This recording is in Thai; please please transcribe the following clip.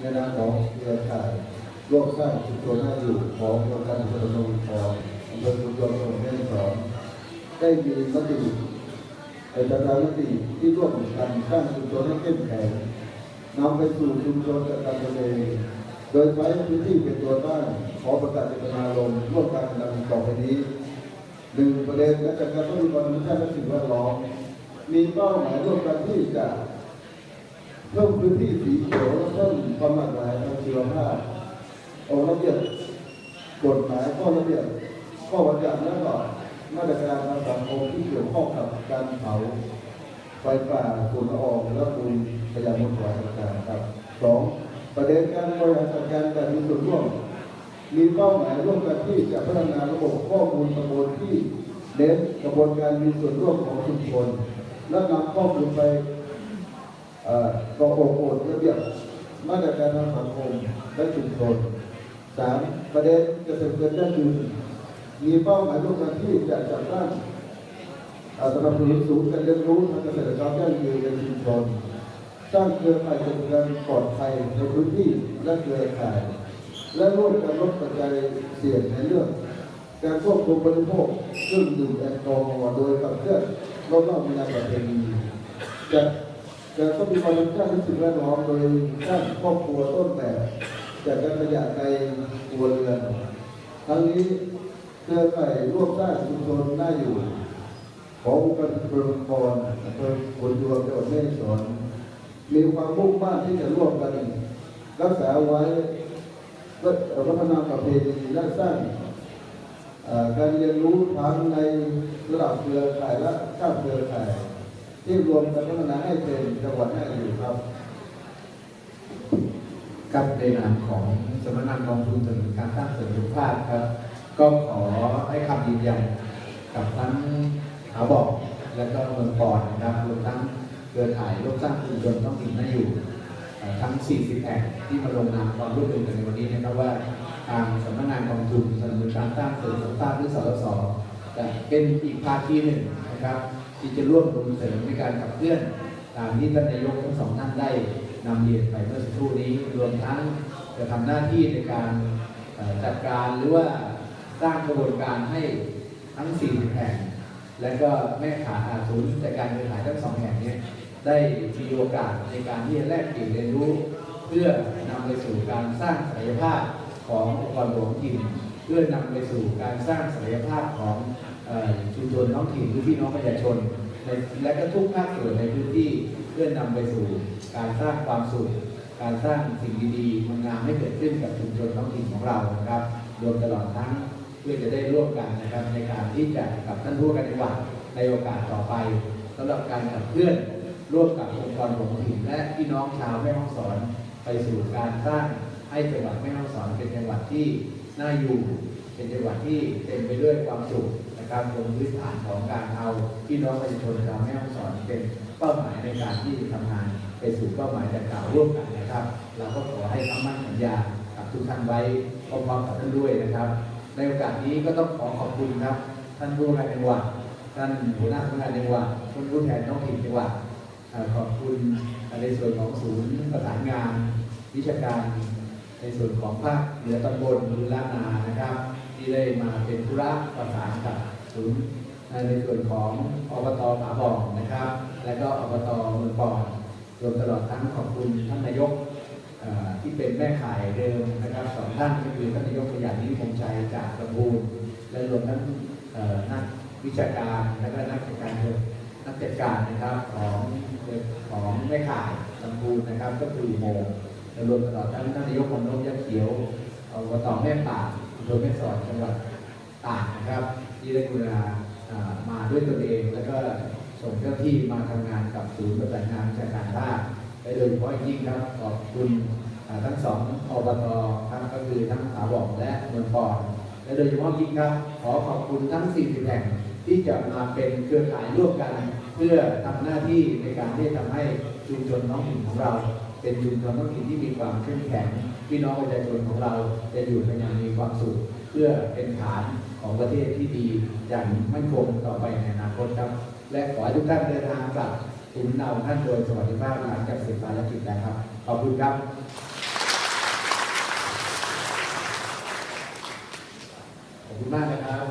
ในนามของเครือข่ายร่วมสร้างชุมชนน่าอยู่ของโครงการพัฒนาทองอำเภอชุมชนจังหวัดแม่ฮ่องสอนได้มีมติเป็นประชามติที่ร่วมกันสร้างชุมชนให้เข้มแข็งนำไปสู่ชุมชนจัดการตนเองโดยใช้พื้นที่เป็นตัวตั้งขอประกาศเจตนารมณ์ร่วมกันดังต่อไปนี้หนึ่งประเด็นและจากการทบทวนธรรมชาติและสิ่งแวดล้อมมีเป้าหมายร่วมกันที่จะเพิ่มพื้นที่สีเขียว ความหลากหลายทางชีวภาพออกระเบียบกฎหมายข้อระเบียบข้อบัญญัติและก็มาตรการทางสังคมที่เกี่ยวข้องกับการเผาไฟป่าฝุ่นละอองและฝุ่นขยะมูลฝอยต่างๆครับสองประเด็นการบริหารจัดการแบบมีส่วนร่วม มีเป้าหมายร่วมกันที่จะพัฒนาระบบข้อมูลกระบวนที่เน้นกระบวนการมีส่วนร่วมของชุมชนและนำข้อมูลไปเอ่อต่อองค์กรระเบียบ มาตรการทางสังคมและชุมชนสามประเด็นเกษตรกรยั่งยืนมีเป้าหมายร่วมกันที่จะจัดตั้งอ่อสนับสนุนศูนย์การเรียนรู้ทางเกษตรกรรมยั่งยืนในชุมชนสร้างเครือข่ายเกษตรกรรมปลอดภัยในพื้นที่และเครือข่าย และร่วมกันลดปัจจัยเสี่ยงในเรื่อง การควบคุมบริโภคเครื่องดื่มแอลกอฮอล์โดยขับเคลื่อนรอบนอกมีนาประเพณีจะ จะต้องมีความรับผิดชอบในสิ่งแวดล้อมโดยสร้างครอบครัวต้นแบบจากการขยะในครัวเรือนทั้งนี้เครือข่ายร่วมสร้างชุมชนน่าอยู่ ขององค์การบริหารอำเภอขุนยวมจังหวัดแม่ฮ่องสอนมีความมุ่งมั่นที่จะร่วมกัน รักษาไว้และพัฒนาประเพณีและสร้างการเรียนรู้ทั้งในระดับเครือข่ายและข้ามเครือข่าย ที่รวมกันพัฒนาให้เป็นจังหวัดแม่อยู่ครับกับในนามของสำนักงานกองทุนเสริมการสร้างเสริมสุขภาพครับ ก็ขอให้คำยืนยันกับทั้งขาบอกและก็เมืองปอนนะครับรวมทั้งเครือข่ายร่วมสร้างชุมชนต้องถิ่นน่าอยู่ ทั้ง 40 แห่งที่มาลงนามความร่วมมือกันในวันนี้นะครับว่าทางสำนักงานกองทุนสนับสนุนการสร้างเสริมสุขภาพหรือสสสจะเป็นอีกภาคีหนึ่งนะครับ ที่จะร่วมลงเสริมในการขับเคลื่อนตามที่ท่านนายกทั้งสองท่านได้นำเรียนไปเมื่อสักครู่นี้รวมทั้งจะทำหน้าที่ในการจัดการหรือว่าสร้างกระบวนการให้ทั้ง 40 แห่ง และก็แม่ขาอาศูนย์จัดการเครือข่ายทั้งสองแห่งนี้ได้มีโอกาสในการที่จะแลกเปลี่ยนเรียนรู้ เพื่อนำไปสู่การสร้างศักยภาพขององค์กรหลวงถิ่นเพื่อนำไปสู่การสร้างศักยภาพของ ชุมชนท้องถิ่นหรือพี่น้องประชาชน และก็ทุกภาคส่วนในพื้นที่เพื่อนำไปสู่การสร้างความสุข การสร้างสิ่งดีๆมันงามให้เกิดขึ้นกับชุมชนท้องถิ่นของเรานะครับรวมตลอดทั้งเพื่อจะได้ร่วมกันนะครับในการที่จะกับท่านผู้การจังหวัดในโอกาสต่อไปสำหรับการขับเคลื่อนร่วมกับองค์กรท้องถิ่นและพี่น้องชาวแม่ฮ่องสอนไปสู่การสร้างให้จังหวัดแม่ฮ่องสอนเป็นจังหวัดที่น่าอยู่ เป็นจังหวัดที่เต็มไปด้วยความสุข นะครับบนพื้นฐานของการเอาพี่น้องประชาชนชาแม่ฮ่องสอนเป็นเป้าหมายในการที่จะทำงานไปสู่เป้าหมายดังกล่าวร่วมกันนะครับ เราก็ขอให้คำมั่นสัญญากับทุกท่านไว้พร้อมๆกับท่านด้วยนะครับ ในโอกาสนี้ก็ต้องขอขอบคุณครับ ท่านผู้ว่าการจังหวัดท่านหัวหน้าสำนักงานจังหวัดท่านผู้แทนท้องถิ่นจังหวัดเอ่อขอบคุณในส่วนของศูนย์ประสานงานวิชาการ ในส่วนของภาคเหนือตำบลหรือล้านนานะครับ ที่ได้มาเป็นธุระประสานกับ ศูนย์ในส่วนของอบตผาบ่องนะครับ และก็อบตเมืองปอนรวมตลอดทั้งขอบคุณท่านนายกที่เป็นแม่ข่ายเดิมนะครับสองท่านก็คือท่านนายกขยันนิพงษ์ชัยจากลำพูนและรวมทั้งนักวิชาการและก็นักจัดการเงนักจัดการนะครับของของแม่ข่ายลำพูนนะครับก็คือโมและรวมตลอดทั้งท่านนายกพลนพยักษ์เขียวอบตแม่ป่าอำเภอแม่สอดจังหวัดตากนะครับ ที่ได้กรุณามาด้วยตนเอง แล้วก็ส่งเจ้าที่มาทำงานกับศูนย์ประสานงานวิชาการภาคและโดยเฉพาะอย่างยิ่งครับขอบคุณทั้งสองอบตครับก็คือทั้งขาบอกและเมืองปอนและโดยเฉพาะยิ่งครับขอขอบคุณทั้ง 40 แห่งที่จะมาเป็นเครือข่ายร่วมกัน เพื่อทำหน้าที่ในการที่จะทำให้ชุมชนท้องถิ่นของเรา เป็นชุมชนท้องถิ่นที่มีความเข้มแข็งพี่น้องประชาชนของเราจะอยู่กันอย่างมีความสุข เพื่อเป็นฐานของประเทศที่ดีอย่างมั่นคงต่อไปในอนาคตครับ และขอให้ทุกท่านเดินทางกลับถึงเราท่านโดยสวัสดิภาพหลังจากเสร็จภารกิจแล้วครับ ขอบคุณครับ ขอบคุณมากนะครับ